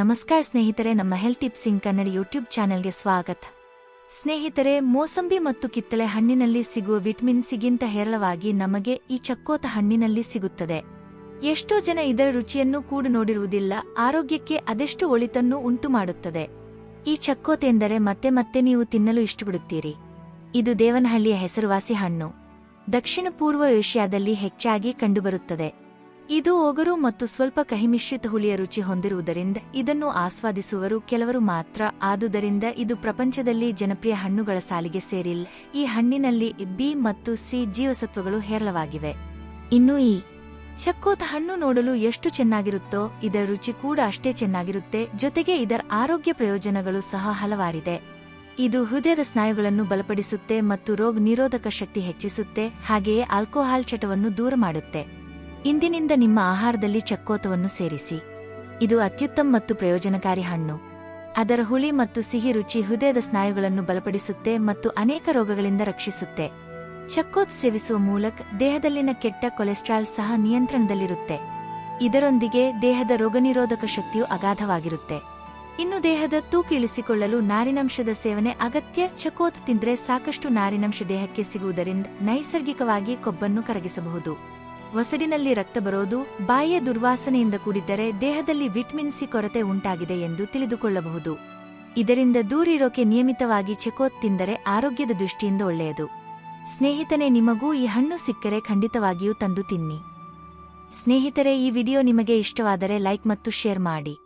ನಮಸ್ಕಾರ ಸ್ನೇಹಿತರೆ, ನಮ್ಮ ಹೆಲ್ತ್ ಟಿಪ್ಸ್ ಕನ್ನಡ ಯೂಟ್ಯೂಬ್ ಚಾನೆಲ್ಗೆ ಸ್ವಾಗತ. ಸ್ನೇಹಿತರೆ, ಮೋಸಂಬಿ ಮತ್ತು ಕಿತ್ತಳೆ ಹಣ್ಣಿನಲ್ಲಿ ಸಿಗುವ ವಿಟಮಿನ್ ಸಿಗಿಂತ ಹೇರಳವಾಗಿ ನಮಗೆ ಈ ಚಕ್ಕೋತ ಹಣ್ಣಿನಲ್ಲಿ ಸಿಗುತ್ತದೆ. ಎಷ್ಟೋ ಜನ ಇದರ ರುಚಿಯನ್ನು ಕೂಡ ನೋಡಿರುವುದಿಲ್ಲ, ಆರೋಗ್ಯಕ್ಕೆ ಅದೆಷ್ಟು ಒಳಿತನ್ನು ಉಂಟು ಮಾಡುತ್ತದೆ. ಈ ಚಕ್ಕೋತೆಂದರೆ ಮತ್ತೆ ಮತ್ತೆ ನೀವು ತಿನ್ನಲು ಇಷ್ಟಪಡುತ್ತೀರಿ. ಇದು ದೇವನಹಳ್ಳಿಯ ಹೆಸರುವಾಸಿ ಹಣ್ಣು. ದಕ್ಷಿಣ ಪೂರ್ವ ಏಷ್ಯಾದಲ್ಲಿ ಹೆಚ್ಚಾಗಿ ಕಂಡುಬರುತ್ತದೆ. ಇದು ಒಗರು ಮತ್ತು ಸ್ವಲ್ಪ ಕಹಿಮಿಶ್ರಿತ ಹುಳಿಯ ರುಚಿ ಹೊಂದಿರುವುದರಿಂದ ಇದನ್ನು ಆಸ್ವಾದಿಸುವರು ಕೆಲವರು ಮಾತ್ರ. ಆದುದರಿಂದ ಇದು ಪ್ರಪಂಚದಲ್ಲಿ ಜನಪ್ರಿಯ ಹಣ್ಣುಗಳ ಸಾಲಿಗೆ ಸೇರಿಲ್ಲ. ಈ ಹಣ್ಣಿನಲ್ಲಿ ಬಿ ಮತ್ತು ಸಿ ಜೀವಸತ್ವಗಳು ಹೇರಳವಾಗಿವೆ. ಇನ್ನು ಈ ಚಕ್ಕೋತ ಹಣ್ಣು ನೋಡಲು ಎಷ್ಟು ಚೆನ್ನಾಗಿರುತ್ತೋ, ಇದರ ರುಚಿ ಕೂಡ ಅಷ್ಟೇ ಚೆನ್ನಾಗಿರುತ್ತೆ. ಜೊತೆಗೆ ಇದರ ಆರೋಗ್ಯ ಪ್ರಯೋಜನಗಳು ಸಹ ಹಲವಾರಿದೆ. ಇದು ಹೃದಯದ ಸ್ನಾಯುಗಳನ್ನು ಬಲಪಡಿಸುತ್ತೆ ಮತ್ತು ರೋಗ ನಿರೋಧಕ ಶಕ್ತಿ ಹೆಚ್ಚಿಸುತ್ತೆ. ಹಾಗೆಯೇ ಆಲ್ಕೋಹಾಲ್ ಚಟವನ್ನು ದೂರ ಮಾಡುತ್ತೆ. ಇಂದಿನಿಂದ ನಿಮ್ಮ ಆಹಾರದಲ್ಲಿ ಚಕ್ಕೋತವನ್ನು ಸೇರಿಸಿ. ಇದು ಅತ್ಯುತ್ತಮ ಮತ್ತು ಪ್ರಯೋಜನಕಾರಿ ಹಣ್ಣು. ಅದರ ಹುಳಿ ಮತ್ತು ಸಿಹಿ ರುಚಿ ಹೃದಯದ ಸ್ನಾಯುಗಳನ್ನು ಬಲಪಡಿಸುತ್ತೆ ಮತ್ತು ಅನೇಕ ರೋಗಗಳಿಂದ ರಕ್ಷಿಸುತ್ತೆ. ಚಕ್ಕೋತ್ ಸೇವಿಸುವ ಮೂಲಕ ದೇಹದಲ್ಲಿನ ಕೆಟ್ಟ ಕೊಲೆಸ್ಟ್ರಾಲ್ ಸಹ ನಿಯಂತ್ರಣದಲ್ಲಿರುತ್ತೆ. ಇದರೊಂದಿಗೆ ದೇಹದ ರೋಗನಿರೋಧಕ ಶಕ್ತಿಯು ಅಗಾಧವಾಗಿರುತ್ತೆ. ಇನ್ನು ದೇಹದ ತೂಕ ಇಳಿಸಿಕೊಳ್ಳಲು ನಾರಿನಂಶದ ಸೇವನೆ ಅಗತ್ಯ. ಚಕೋತ್ ತಿಂದ್ರೆ ಸಾಕಷ್ಟು ನಾರಿನಂಶ ದೇಹಕ್ಕೆ ಸಿಗುವುದರಿಂದ ನೈಸರ್ಗಿಕವಾಗಿ ಕೊಬ್ಬನ್ನು ಕರಗಿಸಬಹುದು. ಒಸಡಿನಲ್ಲಿ ರಕ್ತ ಬರೋದು, ಬಾಯಿಯ ದುರ್ವಾಸನೆಯಿಂದ ಕೂಡಿದ್ದರೆ ದೇಹದಲ್ಲಿ ವಿಟಮಿನ್ ಸಿ ಕೊರತೆ ಉಂಟಾಗಿದೆ ಎಂದು ತಿಳಿದುಕೊಳ್ಳಬಹುದು. ಇದರಿಂದ ದೂರಿರೋಕೆ ನಿಯಮಿತವಾಗಿ ಚೆಕೋತ್ ತಿಂದರೆ ಆರೋಗ್ಯದ ದೃಷ್ಟಿಯಿಂದ ಒಳ್ಳೆಯದು. ಸ್ನೇಹಿತನೇ, ನಿಮಗೂ ಈ ಹಣ್ಣು ಸಿಕ್ಕರೆ ಖಂಡಿತವಾಗಿಯೂ ತಂದು ತಿನ್ನಿ. ಸ್ನೇಹಿತರೆ, ಈ ವಿಡಿಯೋ ನಿಮಗೆ ಇಷ್ಟವಾದರೆ ಲೈಕ್ ಮತ್ತು ಶೇರ್ ಮಾಡಿ.